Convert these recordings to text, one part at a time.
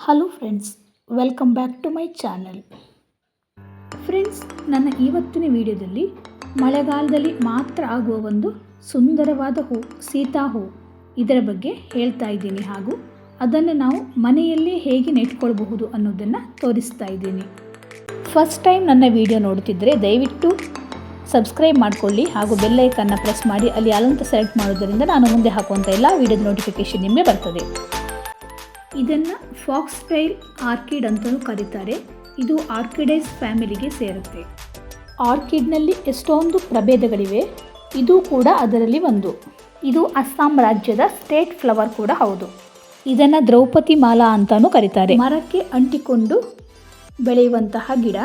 Hello friends welcome back to my channel friends ನನ್ನ ಇವತ್ತಿನ ವಿಡಿಯೋದಲ್ಲಿ ಮಳೆಗಾಲದಲ್ಲಿ ಮಾತ್ರ ಆಗುವ ಒಂದು ಸುಂದರವಾದ ಹೂ, ಸೀತಾ ಹೂ ಇದರ ಬಗ್ಗೆ ಹೇಳ್ತಾ ಇದ್ದೀನಿ ಹಾಗೂ ಅದನ್ನು ನಾವು ಮನೆಯಲ್ಲೇ ಹೇಗೆ ನೆಟ್ಕೊಳ್ಬಹುದು ಅನ್ನೋದನ್ನು ತೋರಿಸ್ತಾ ಇದ್ದೀನಿ. ಫಸ್ಟ್ ಟೈಮ್ ನನ್ನ ವಿಡಿಯೋ ನೋಡ್ತಿದ್ದರೆ ದಯವಿಟ್ಟು ಸಬ್ಸ್ಕ್ರೈಬ್ ಮಾಡಿಕೊಳ್ಳಿ ಹಾಗೂ ಬೆಲ್ಲೈಕನ್ನು ಪ್ರೆಸ್ ಮಾಡಿ, ಅಲ್ಲಿ ಅಲಂತ ಸೆಲೆಕ್ಟ್ ಮಾಡೋದರಿಂದ ನಾನು ಮುಂದೆ ಹಾಕುವಂಥ ಎಲ್ಲ ವಿಡಿಯೋದ ನೋಟಿಫಿಕೇಷನ್ ನಿಮಗೆ ಬರ್ತದೆ. ಇದನ್ನು ಫಾಕ್ಸ್ ಟೈಲ್ ಆರ್ಕಿಡ್ ಅಂತಲೂ ಕರೀತಾರೆ. ಇದು ಆರ್ಕಿಡೈಸ್ ಫ್ಯಾಮಿಲಿಗೆ ಸೇರುತ್ತೆ. ಆರ್ಕಿಡ್ನಲ್ಲಿ ಎಷ್ಟೊಂದು ಪ್ರಭೇದಗಳಿವೆ. ಇದು ಕೂಡ ಅದರಲ್ಲಿ ಒಂದು. ಇದು ಅಸ್ಸಾಂ ರಾಜ್ಯದ ಸ್ಟೇಟ್ ಫ್ಲವರ್ ಕೂಡ ಹೌದು. ಇದನ್ನು ದ್ರೌಪದಿ ಮಾಲಾ ಅಂತಲೂ ಕರೀತಾರೆ. ಮರಕ್ಕೆ ಅಂಟಿಕೊಂಡು ಬೆಳೆಯುವಂತಹ ಗಿಡ.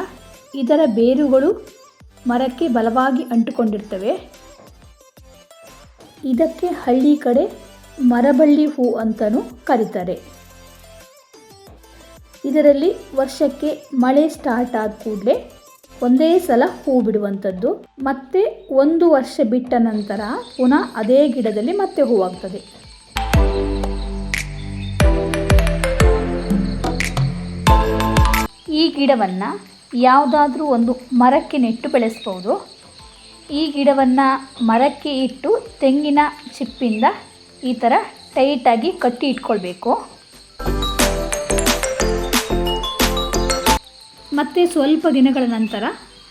ಇದರ ಬೇರುಗಳು ಮರಕ್ಕೆ ಬಲವಾಗಿ ಅಂಟಿಕೊಂಡಿರ್ತವೆ. ಇದಕ್ಕೆ ಹಳ್ಳಿ ಕಡೆ ಮರಬಳ್ಳಿ ಹೂ ಅಂತಲೂ ಕರೀತಾರೆ. ಇದರಲ್ಲಿ ವರ್ಷಕ್ಕೆ ಮಳೆ ಸ್ಟಾರ್ಟ್ ಆದ ಕೂಡಲೇ ಒಂದೇ ಸಲ ಹೂ ಬಿಡುವಂಥದ್ದು. ಮತ್ತೆ ಒಂದು ವರ್ಷ ಬಿಟ್ಟ ನಂತರ ಪುನಃ ಅದೇ ಗಿಡದಲ್ಲಿ ಮತ್ತೆ ಹೂವಾಗ್ತದೆ. ಈ ಗಿಡವನ್ನು ಯಾವುದಾದ್ರೂ ಒಂದು ಮರಕ್ಕೆ ನೆಟ್ಟು ಬೆಳೆಸ್ಬೋದು. ಈ ಗಿಡವನ್ನು ಮರಕ್ಕೆ ಇಟ್ಟು ತೆಂಗಿನ ಚಿಪ್ಪಿಂದ ಈ ಥರ ಟೈಟಾಗಿ ಕಟ್ಟಿ ಇಟ್ಕೊಳ್ಬೇಕು. ಮತ್ತು ಸ್ವಲ್ಪ ದಿನಗಳ ನಂತರ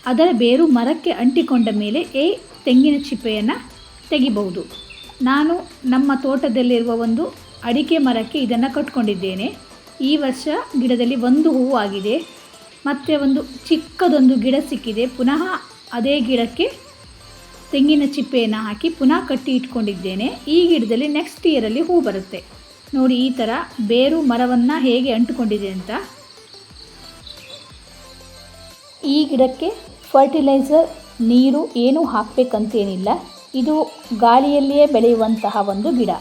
ಅದರ ಬೇರು ಮರಕ್ಕೆ ಅಂಟಿಕೊಂಡ ಮೇಲೆ ಏ ತೆಂಗಿನ ಚಿಪ್ಪೆಯನ್ನು ತೆಗಿಬಹುದು. ನಾನು ನಮ್ಮ ತೋಟದಲ್ಲಿರುವ ಒಂದು ಅಡಿಕೆ ಮರಕ್ಕೆ ಇದನ್ನು ಕಟ್ಕೊಂಡಿದ್ದೇನೆ. ಈ ವರ್ಷ ಗಿಡದಲ್ಲಿ ಒಂದು ಹೂವು ಆಗಿದೆ. ಮತ್ತು ಒಂದು ಚಿಕ್ಕದೊಂದು ಗಿಡ ಸಿಕ್ಕಿದೆ. ಪುನಃ ಅದೇ ಗಿಡಕ್ಕೆ ತೆಂಗಿನ ಚಿಪ್ಪೆಯನ್ನು ಹಾಕಿ ಪುನಃ ಕಟ್ಟಿ ಇಟ್ಕೊಂಡಿದ್ದೇನೆ. ಈ ಗಿಡದಲ್ಲಿ ನೆಕ್ಸ್ಟ್ ಇಯರಲ್ಲಿ ಹೂ ಬರುತ್ತೆ. ನೋಡಿ ಈ ಥರ ಬೇರು ಮರವನ್ನು ಹೇಗೆ ಅಂಟುಕೊಂಡಿದೆ ಅಂತ. ಈ ಗಿಡಕ್ಕೆ ಫರ್ಟಿಲೈಸರ್ ನೀರು ಏನೂ ಹಾಕಬೇಕಂತೇನಿಲ್ಲ. ಇದು ಗಾಳಿಯಲ್ಲಿಯೇ ಬೆಳೆಯುವಂತಹ ಒಂದು ಗಿಡ.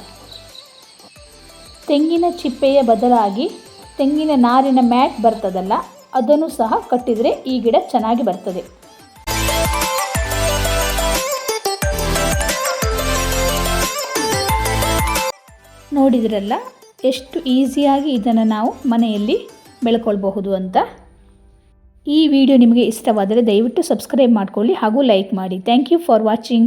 ತೆಂಗಿನ ಚಿಪ್ಪೆಯ ಬದಲಾಗಿ ತೆಂಗಿನ ನಾರಿನ ಮ್ಯಾಟ್ ಬರ್ತದಲ್ಲ, ಅದನ್ನು ಸಹ ಕಟ್ಟಿದರೆ ಈ ಗಿಡ ಚೆನ್ನಾಗಿ ಬರ್ತದೆ. ನೋಡಿದ್ರಲ್ಲ, ಎಷ್ಟು ಈಸಿಯಾಗಿ ಇದನ್ನು ನಾವು ಮನೆಯಲ್ಲಿ ಬೆಳ್ಕೊಳ್ಬಹುದು ಅಂತ? ಈ ವಿಡಿಯೋ ನಿಮಗೆ ಇಷ್ಟವಾದರೆ ದಯವಿಟ್ಟು ಸಬ್ಸ್ಕ್ರೈಬ್ ಮಾಡಿಕೊಳ್ಳಿ ಹಾಗೂ ಲೈಕ್ ಮಾಡಿ. Thank you for watching